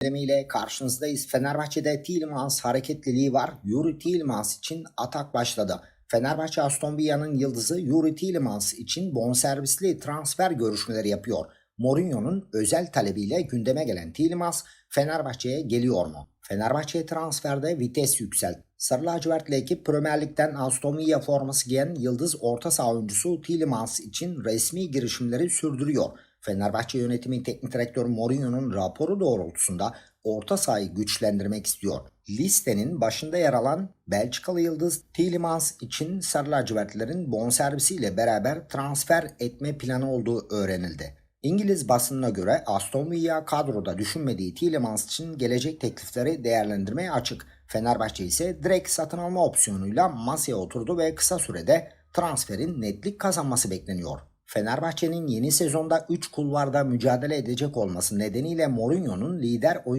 gündemiyle karşınızdayız. Fenerbahçe'de Tielemans hareketliliği var. Yuri Tielemans için atak başladı. Fenerbahçe Aston Villa'nın yıldızı Yuri Tielemans için bonservisli transfer görüşmeleri yapıyor. Mourinho'nun özel talebiyle gündeme gelen Tielemans Fenerbahçe'ye geliyor mu? Fenerbahçe transferde vites yükselt. Sarı lacivertli ekip Premier Lig'den Aston Villa forması giyen yıldız orta saha oyuncusu Tielemans için resmi girişimleri sürdürüyor. Fenerbahçe yönetimi teknik direktör Mourinho'nun raporu doğrultusunda orta sahayı güçlendirmek istiyor. Listenin başında yer alan Belçikalı yıldız Tielemans için Sarı lacivertlilerin bonservisiyle beraber transfer etme planı olduğu öğrenildi. İngiliz basınına göre Aston Villa kadroda düşünmediği Tielemans için gelecek teklifleri değerlendirmeye açık. Fenerbahçe ise direkt satın alma opsiyonuyla masaya oturdu ve kısa sürede transferin netlik kazanması bekleniyor. Fenerbahçe'nin yeni sezonda 3 kulvarda mücadele edecek olması nedeniyle Mourinho'nun lider oyun